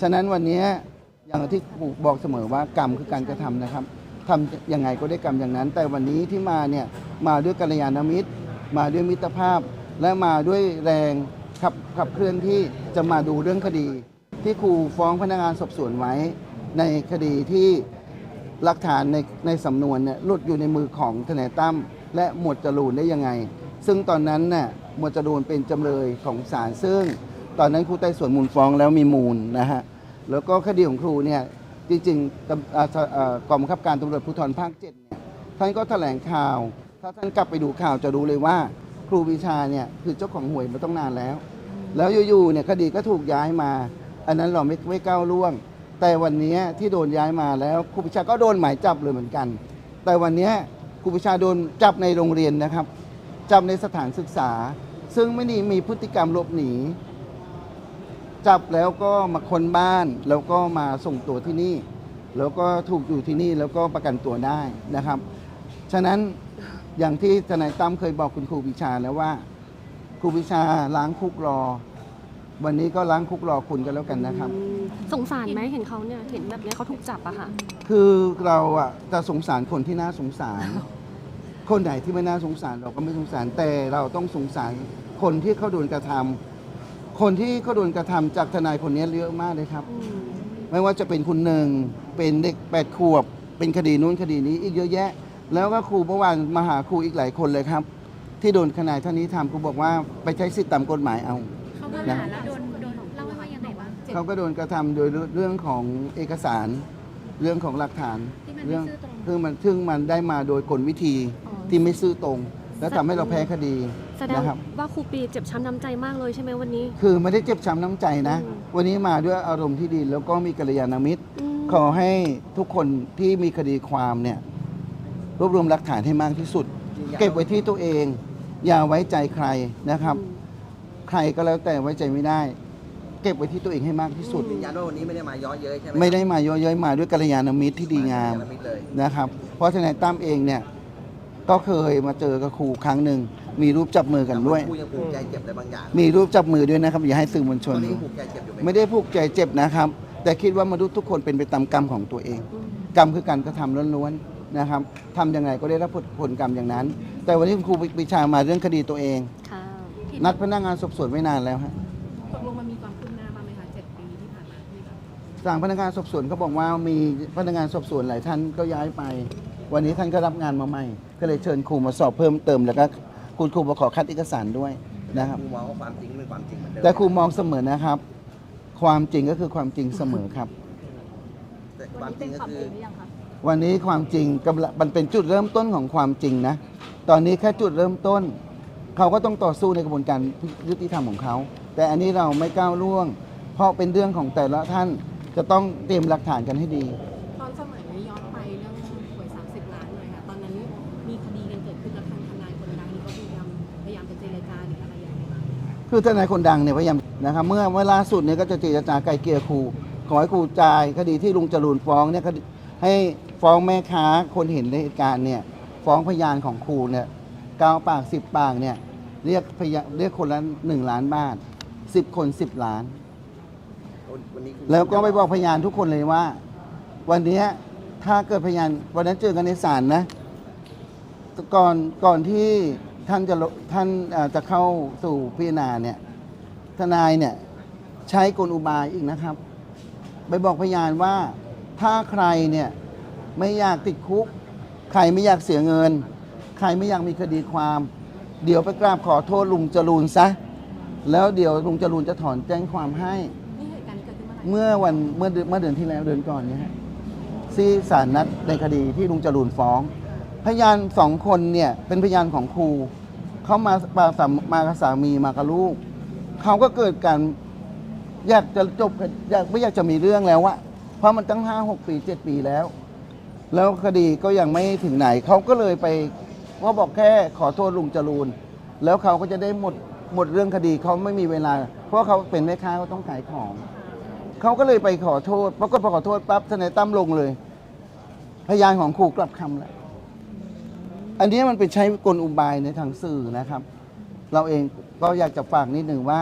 ฉะนั้นวันนี้อย่างที่ครูบอกเสมอว่ากรรมคือการกระทำนะครับทำยังไงก็ได้กรรมอย่างนั้น แต่วันนี้ที่มาเนี่ยมาด้วยกัลยาณมิตร มาด้วยมิตรภาพ และมาด้วยแรงขับขับเคลื่อนที่จะมาดูเรื่องคดี ที่ครูฟ้องพนักงานสอบสวนไว้ในคดีที่หลักฐานในในสำนวนเนี่ยหลุดอยู่ในมือของทนายตั้มและหมวดจรูนได้ยังไง ซึ่งตอนนั้นน่ะหมวดจรูนเป็นจำเลยของศาลซึ่ง ตอนนั้นครูไต่สวนมูลฟ้องแล้วมีมูลนะฮะแล้วก็คดีของครูเนี่ยจริงๆกองบังคับการตำรวจภูธรภาคเจ็ดเนี่ยท่านก็แถลงข่าว ถ้าท่านกลับไปดูข่าวจะรู้เลยว่า ครูวิชาเนี่ยคือเจ้าของหวยมาต้องนานแล้ว แล้วอยู่ๆเนี่ยคดีก็ถูกย้ายมา อันนั้นเราไม่ไม่ก้าวล่วง แต่วันนี้ที่โดนย้ายมาแล้วครูวิชาก็โดนหมายจับเลยเหมือนกัน แต่วันนี้ครูวิชาโดนจับในโรงเรียนนะครับจับในสถานศึกษา ซึ่งไม่ได้มีพฤติกรรมหลบหนี จับแล้วก็มาค้นบ้านแล้วก็มาส่งตัวที่นี่ แล้วก็ถูกอยู่ที่นี่แล้วก็ประกันตัวได้นะครับ ฉะนั้นอย่างที่ทนายตั้มเคยบอกคุณครูวิชาแล้วว่าครูวิชาล้างคุกรอ วันนี้ก็ล้างคุกรอคุณกันแล้วกันนะครับอืมสงสารไหมเห็นเขาเนี่ยเห็นแบบเนี้ยเขาถูกจับอะค่ะ คือเราอะจะสงสารคนที่น่าสงสาร คนไหนที่ไม่น่าสงสารเราก็ไม่สงสารแต่เราต้องสงสารคนที่เขาโดนกระทำ คนที่เขาโดนกระทำจากทนายคนนี้เยอะมากเลยครับอืมไม่ว่าจะเป็นคุณหนึ่งเป็นเด็กแปดขวบ เป็นคดีนู้นคดีนี้อีกเยอะแยะ แล้วก็ครูเมื่อวานมาหาครูอีกหลายคนเลยครับ ที่โดนทนายท่านนี้ทำครูบอกว่าไปใช้สิทธิตามกฎหมายเอาเขาโดนหาแล้วโดนโดนเล่าให้ว่ายังไงบ้างเขาก็โดนกระทำโดยเรื่องของเอกสาร เรื่องของหลักฐานที่มันเรื่ไม่ซื่อตรงคือมันซึ่งมันได้มาโดยกลวิธีอ๋อที่ไม่ซื่อตรง และทำให้เราแพ้คดีแสดงนะครับ ว่าครูปีเจ็บช้ำน้ำใจมากเลยใช่ไหมวันนี้ คือไม่ได้เจ็บช้ำน้ำใจนะ อืม วันนี้มาด้วยอารมณ์ที่ดีแล้วก็มีกัลยาณมิตรอืมขอให้ทุกคนที่มีคดีความเนี่ยรวบรวมหลักฐานให้มากที่สุด เก็บไว้ที่ตัวเอง อย่าไว้ใจใครนะครับ อืม ใครก็แล้วแต่ไว้ใจไม่ได้ เก็บไว้ที่ตัวเองให้มากที่สุด ยืนยันว่าวันนี้ไม่ได้มาย้อเย้ยใช่ไหมไม่ได้มาเยอะเย้ยมาด้วยกัลยาณมิตรที่ดีงามไได้มิตรเลย นะครับ เพราะทนายตั้มเองเนี่ย ก็เคยมาเจอกับครูครั้งหนึ่งมีรูปจับมือกันด้วย ครูยังผูกใจเจ็บอะไรบางอย่างมีรูปจับมือด้วยนะครับอย่าให้สื่อมวลชตอนนนี้ดูผูกใจเจ็บอยู่ไหมไม่ได้ผูกใจเจ็บนะครับ แต่คิดว่ามนุษย์ทุกคนเป็นไปตามกรรมของตัวเองอืมกรรมคือการกระทำล้วนๆนะครับทำยังไงก็ได้รับผลผลกรรมอย่างนั้น แต่วันนี้คุณครูปรีชามาเรื่องคดีตัวเอง ค่ะนัดพนักงานสอบสวนไว้นานแล้วฮะ ตกลงมันมีความคืบหน้าบ้างไหมคะเจ็ดปีที่ผ่านมาที่แบบ ทางพนักงานสอบสวนเขาบอกว่ามีพนักงานสอบสวนหลายท่านก็ย้ายไป วันนี้ท่านก็รับงานมาใหม่ ก็เลยเชิญครูมาสอบเพิ่มเติม แล้วก็คุณครูมาขอคัดเอกสารด้วยนะครับ ครูมองว่าความจริงเป็นความจริงเหมือนเดิมแต่ครูมองเสมอนะครับ ความจริงก็คือความจริงเสมอครับ แต่ความจริงก็คือวันนี้ความจริงกำลังมันเป็นจุดเริ่มต้นของความจริงนะ ตอนนี้แค่จุดเริ่มต้น เขาก็ต้องต่อสู้ในกระบวนการยุติธรรมของเขา แต่อันนี้เราไม่ก้าวล่วง เพราะเป็นเรื่องของแต่ละท่านจะต้องเตรียมหลักฐานกันให้ดี คือทนายคนดังเนี่ยพยายามนะครับเมื่อเมื่อล่าสุดเนี่ยก็จะเจรจาไกลเกลี่ยครูขอให้ครูจ่ายคดีที่ลุงจรูนฟ้องเนี่ยให้ฟ้องแม่ค้าคนเห็นในเหตุการณ์เนี่ยฟ้องพยานของครูเนี่ยเก้าปากสิบปากเนี่ยเรียกพยานเรียกคนละหนึ่งล้านบาทสิบคนสิบล้านนนแล้วก็ไปบอกพยานทุกคนเลยว่า วันนี้ถ้าเกิดพยานวันนั้นเจอกันในศาลนะก่อนก่อนที่ ท่านจะลท่านเอ่อจะเข้าสู่พิจารณาเนี่ยทนายเนี่ยใช้กลอุบายอีกนะครับ ไปบอกพยานว่าถ้าใครเนี่ยไม่อยากติดคุก ใครไม่อยากเสียเงิน ใครไม่อยากมีคดีความ เดี๋ยวไปกราบขอโทษลุงจรูนซะ แล้วเดี๋ยวลุงจรูนจะถอนแจ้งความให้นี่เหตุการณ์เกิดขึ้นเมื่อไหร่เมื่อวันเมื่อเดือนเมื่อเดือนที่แล้วเดือนก่อนเนี่ยฮะที่ศาลนัดในคดีที่ลุงจรูนฟ้อง พยานสองคนเนี่ยเป็นพยานของครูเขามามาสามมากับสามีมากับลูกเขาก็เกิดการอยากจะจบอยากไม่อยากจะมีเรื่องแล้วอะเพราะมันตั้งห้าหกปีเจ็ดปีแล้ว แล้วคดีก็ยังไม่ถึงไหนเขาก็เลยไปว่าบอกแค่ขอโทษลุงจรูนแล้วเขาก็จะได้หมดหมดเรื่องคดีเขาไม่มีเวลา เพราะเขาเป็นแม่ค้าเขาต้องขายของเขาก็เลยไปขอโทษปรากฏพอขอโทษปั๊บทนายตั้มลงเลย พยานของครูกลับคำแล้ว อันนี้มันเป็นใช้กลอุบายในทางสื่อนะครับ เราเองก็อยากจะฝากนิดหนึ่งว่า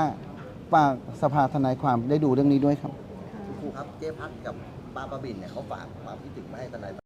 ฝากสภาทนายความได้ดูเรื่องนี้ด้วยครับ ครูครับเจ๊พัดกับป้าป้าบินเนี่ยเขาฝากความคิดถึงมาให้ทนาย